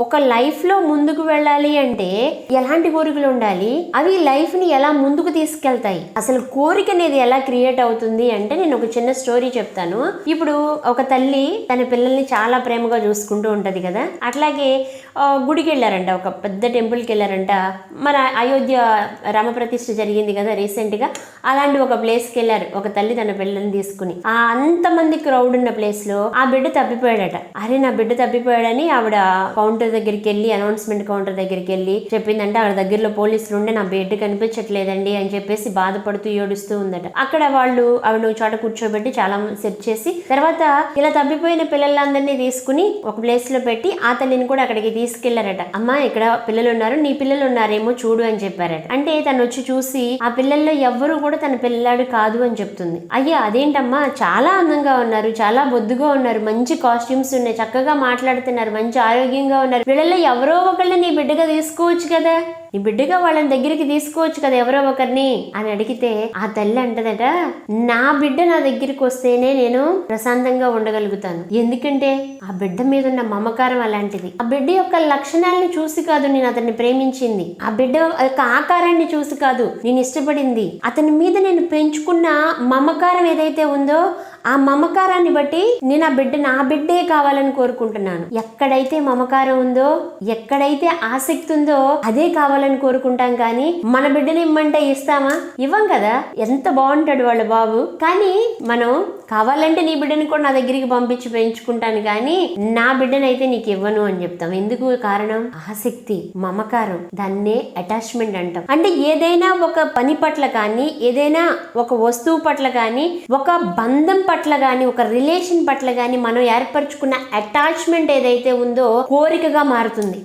ఒక లైఫ్లో ముందుకు వెళ్ళాలి అంటే ఎలాంటి కోరికలు ఉండాలి? అవి లైఫ్ని ఎలా ముందుకు తీసుకెళ్తాయి? అసలు కోరిక అనేది ఎలా క్రియేట్ అవుతుంది అంటే నేను ఒక చిన్న స్టోరీ చెప్తాను. ఇప్పుడు ఒక తల్లి తన పిల్లల్ని చాలా ప్రేమగా చూసుకుంటూ ఉంటది కదా? అట్లాగే గుడికి వెళ్ళారంట ఒక పెద్ద టెంపుల్కి వెళ్ళారంట. మన అయోధ్య రామప్రతిష్ఠ జరిగింది కదా రీసెంట్గా. అలాంటి ఒక ప్లేస్కి వెళ్ళారు ఒక తల్లి తన పిల్లల్ని తీసుకుని. ఆ అంతమంది క్రౌడ్ ఉన్న ప్లేస్లో ఆ బిడ్డ తప్పిపోయాడట. అరే నా బిడ్డ తప్పిపోయాడని ఆవిడ కౌంటర్ దగ్గరికి వెళ్ళి అనౌన్స్మెంట్ కౌంటర్ దగ్గరికి వెళ్ళి చెప్పిందంటే ఆవిడ దగ్గరలో పోలీసులు ఉండే నా బిడ్డ కనిపించట్లేదండి అని చెప్పేసి బాధపడుతూ ఏడుస్తూ ఉందట. అక్కడ వాళ్ళు ఆవిడ చోట కూర్చోబెట్టి చాలా సెట్ చేసి తర్వాత ఇలా తప్పిపోయిన పిల్లలందరినీ తీసుకుని ఒక ప్లేస్లో పెట్టి ఆ తల్లిని కూడా అక్కడికి తీసుకెళ్ళారట. అమ్మ ఇక్కడ పిల్లలు ఉన్నారు నీ పిల్లలు ఉన్నారేమో చూడు అని చెప్పారట. అంటే తను వచ్చి చూసి ఆ పిల్లల్లో ఎవ్వరూ కూడా తన పిల్లలాడు కాదు అని చెప్తుంది. అయ్యా అదేంటమ్మా? చాలా అందంగా ఉన్నారు చాలా బొద్దుగా ఉన్నారు మంచి కాస్ట్యూమ్స్ ఉన్నాయి చక్కగా మాట్లాడుతున్నారు మంచి ఆరోగ్యంగా ఉన్నారు. పిల్లల్లో ఎవరో ఒకళ్ళు నీ బిడ్డగా తీసుకోవచ్చు కదా. నీ బిడ్డగా వాళ్ళని దగ్గరికి తీసుకోవచ్చు కదా ఎవరో ఒకరిని అని అడిగితే ఆ తల్లి అంటదట నా బిడ్డ నా దగ్గరికి వస్తేనే నేను ప్రశాంతంగా ఉండగలుగుతాను. ఎందుకంటే ఆ బిడ్డ మీద ఉన్న మమకారం అలాంటిది. ఆ బిడ్డ యొక్క లక్షణాలను చూసి కాదు నేను అతన్ని ప్రేమించింది. ఆ బిడ్డ యొక్క ఆకారాన్ని చూసి కాదు నేను ఇష్టపడింది. అతని మీద నేను పెంచుకున్న మమకారం ఏదైతే ఉందో ఆ మమకారాన్ని బట్టి నేను ఆ బిడ్డ నా బిడ్డే కావాలని కోరుకుంటున్నాను. ఎక్కడైతే మమకారం ఉందో ఎక్కడైతే ఆసక్తి ఉందో అదే కావాలని కోరుకుంటాం కానీ మన బిడ్డని ఇమ్మంటే ఇస్తామా? ఇవ్వం కదా. ఎంత బాగుంటాడు వాళ్ళ బాబు. కానీ మనం కావాలంటే నీ బిడ్డని కూడా నా దగ్గరికి పంపించి పెంచుకుంటాను కానీ నా బిడ్డనైతే నీకు ఇవ్వను అని చెప్తాం. ఎందుకు కారణం? ఆసక్తి మమకారం దాన్నే అటాచ్మెంట్ అంటాం. అంటే ఏదైనా ఒక పని పట్ల కానీ ఏదైనా ఒక వస్తువు పట్ల కానీ ఒక బంధం పట్ల కానీ ఒక రిలేషన్ పట్ల కానీ మనం ఏర్పరచుకున్న అటాచ్మెంట్ ఏదైతే ఉందో కోరికగా మారుతుంది.